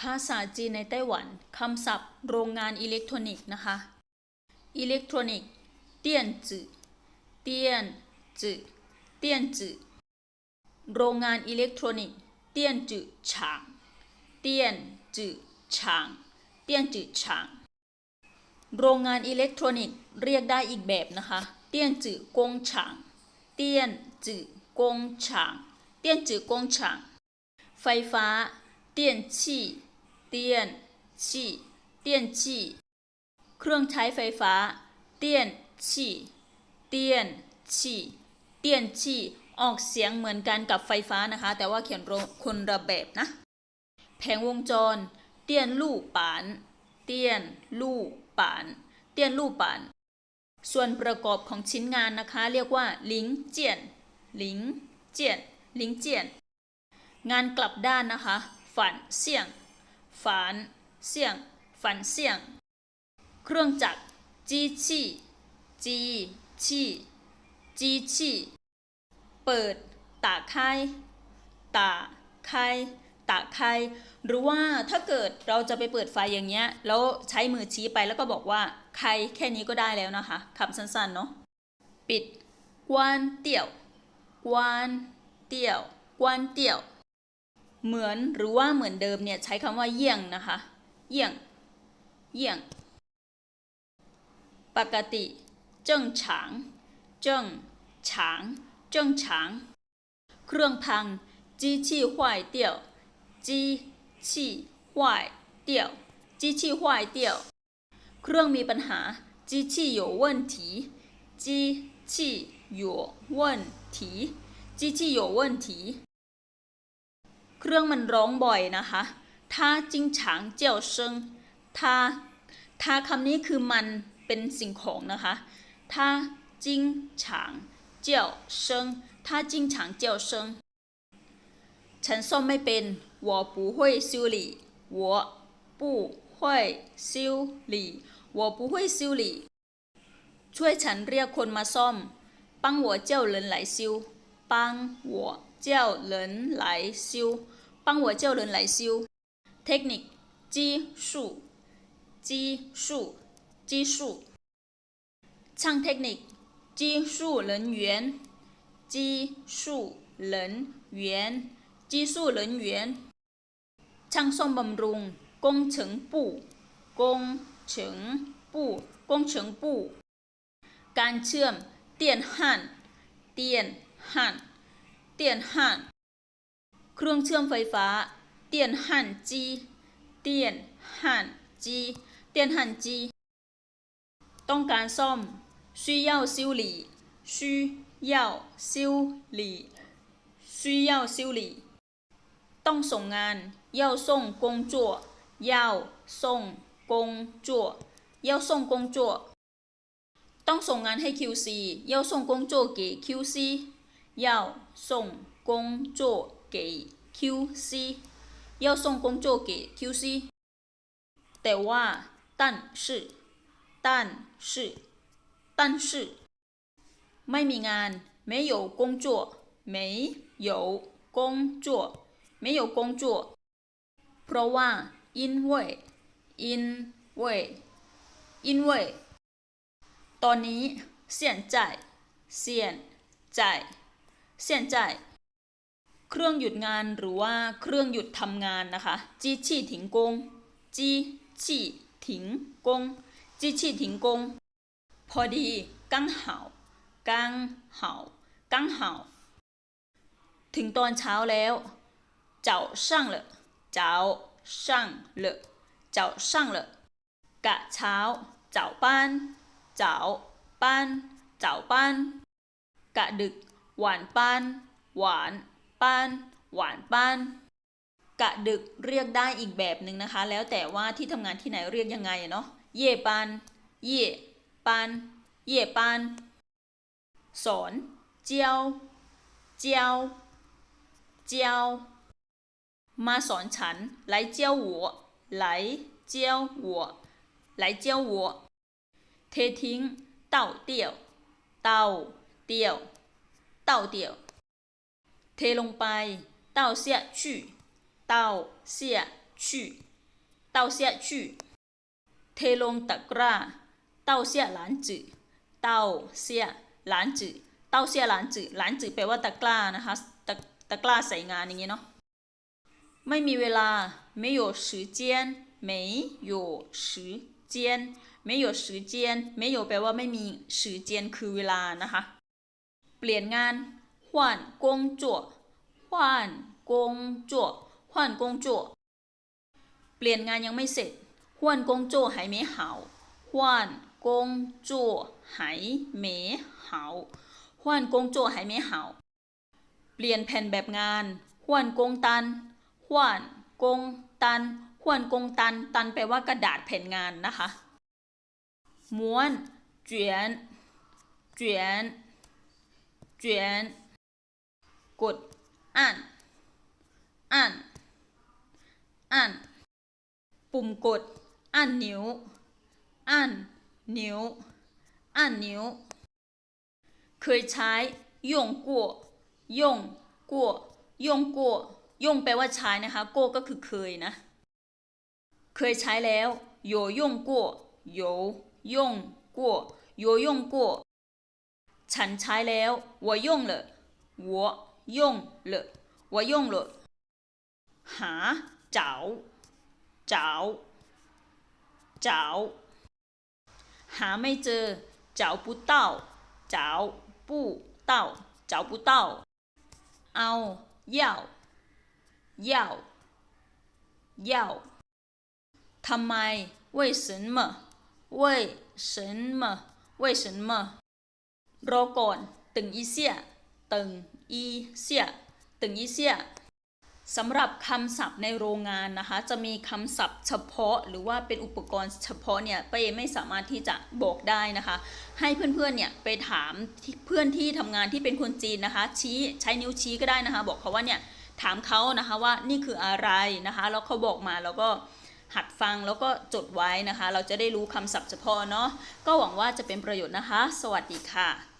ภาษาจีนในไต้หวันคำศัพท์ โรงงานอิเล็กทรอนิกส์นะคะอิเล็กทรอนิกส์เตี้ยนจือเตี้ยนจือเตี้ยนจือโรงงานอิเล็กทรอนิกส์เตี้ยนจือฉางเตี้ยนจือฉางเตี้ยนจือฉางโรงงานอิเล็กทรอนิกส์เรียกได้อีกแบบนะคะเตี้ยนจือกงฉางเตี้ยนจือกงฉางเตี้ยนจือกงฉางไฟฟ้า电 เตียนชี่เตียนชี่เครื่องใช้ไฟฟ้า เตียนชี่เตียนชี่เตียนชี่ออกเสียงเหมือนกันกับไฟฟ้านะคะ แต่ว่าเขียนคนระแบบนะ แผงวงจร เตียนลู่ปาน เตียนลู่ปาน เตียนลู่ปาน ส่วนประกอบของชิ้นงานนะคะ เรียกว่าลิงเจียนลิงเจียนลิงเจียน งานกลับด้านนะคะ ฝันเสียง ฝันเสี่ยงฝันเสี่ยง เครื่องจักรจีชีจีชีจีชีเปิดตาไข่ตาไข่ตาไข่หรือว่าถ้าเกิดเราจะไปเปิดไฟอย่างเงี้ยแล้วใช้มือชี้ไปแล้วก็บอกว่าใครแค่นี้ก็ได้แล้วนะคะคำสั้นๆเนาะปิดกวนเตี่ยวกวนเตี่ยวกวนเตี่ยว เหมือนหรือว่าเหมือนเดิมเนี่ยใช้คำว่าเยี่ยงนะคะ เยี่ยง เยี่ยง ปกติ เจิ้งฉาง เจิ้งฉาง เจิ้งฉาง เครื่องพังจีชี坏掉จีชี坏掉จีชี坏掉เครื่องมีปัญหาจีชี有问题จีชี有问题จีชี有问题เค รื่องมันร้องบ่อยนะคะถ้าจิงฉางเจียวเซิงถ้าถ้าคำนี้คือมันเป็นสิ่งของนะคะถ้าจิงฉางเจียวเซิงถ้าจิงฉางเจียวเซิงฉันซ่อมไม่เป็น我不会修理我不会修理我不会修理ช่วยฉันเรียกคนมาซ่อม帮我叫人来修帮我叫人来修 帮我叫人来修เทคนิค技术技术技术ช่างเทคนิค技术人员技术人员技术人员ช่างซ่อมบำรุงกงเฉิงปู่กงเฉิงปู่กงเฉิงปู่การเชื่อมเตียนห่านเตียนห่านเตียนห่าน เครื่องเชื่อมไฟฟ้า เตียนห่านจี เตียนห่านจี เตียนห่านจี ต้องการซ่อม需要修理需要修理需要修理ต้องส่งงาน要送工作要送工作要送工作ต้องส่งงานให้ QC 要送工作给 QC 要送工作 给 QC 要送工作给 QC แต่ว่า但是但是但是ไม่มีงาน没有工作没有工作没有工作เพราะว่า因为因为因为ตอนนี้现在现在现在 เครื่องหยุดงานหรือว่าเครื่องหยุดทำงานนะคะจีชี่ถิงกงจีชี่ถิงกงจีชี่ถิงกงพอดีกังเหากังเหากังเหาถึงตอนเช้าแล้วเจ้าช่างเลยเจ้าช่งเลยเจ้าช่งเลยกะเช้าเจ้าป้านเจ้าป้านเจ้าป้านกะดึกหวานป้านหวาน ป้าน หวานป้าน กะดึกเรียกได้อีกแบบหนึ่งนะคะ แล้วแต่ว่าที่ทำงานที่ไหนเรียกยังไงเนาะ เย่ปาน เย่ปาน เย่ปาน สอน เจียว เจียว เจียว มาสอนฉันไหลเจียวหัวไหลเจียวหัวไหลเจียวหัวเททิ้งเต่าเตี่ยว เต่าเตี่ยว เต่าเตี่ยว เทลงไปเต่าเสียชื่อเต่าเสีย 去倒下去เทลงตะกร้า倒下篮子倒下篮子倒下篮子篮子แปลว่าตะกร้านะคะตะตะกร้าใส่งานอย่างงี้เนาะ ไม่มีเวลา没有时间没有时间没有时间没有แปลว่าไม่มี时间คือเวลานะคะ เปลี่ยนงาน 换工作换工作换工作เปลี่ยนงานยังไม่เสร็จ换工作还没好换工作还没好换工作还没好เปลี่ยนแผ่นแบบงาน换工单换工单换工单ตันแปลว่ากระดาษแผ่นงานนะคะม้วน卷卷卷 กด按按按ปุ่มกด按钮按钮按钮เคยใช้用过用过用过用แปลว่าใช้นะคะโกก็คือเคยนะ เคยใช้แล้ว有用过有用过有用过ฉันใช้แล้ว我用了我 用了我用了หา找找找หาไม่เจอ找不到找不到找不到เอา要要要ทำไม为什么为什么为什么รอก่อนตึงอีเสีย ตึงอีเสียตึงอีเสียสำหรับคำศัพท์ในโรงงานนะคะ จะมีคำศัพท์เฉพาะ หรือว่าเป็นอุปกรณ์เฉพาะเนี่ยเป้ไม่สามารถที่จะบอกได้นะคะ ให้เพื่อนๆเนี่ยไปถามเพื่อนที่ทำงานที่เป็นคนจีนนะคะ ชี้ใช้นิ้วชี้ก็ได้นะคะ บอกเขาว่าเนี่ยถามเขานะคะว่านี่คืออะไรนะคะแล้วเขาบอกมาแล้วก็หัดฟังแล้วก็จดไว้นะคะ เราจะได้รู้คำศัพท์เฉพาะเนาะก็หวังว่าจะเป็นประโยชน์นะคะ สวัสดีค่ะ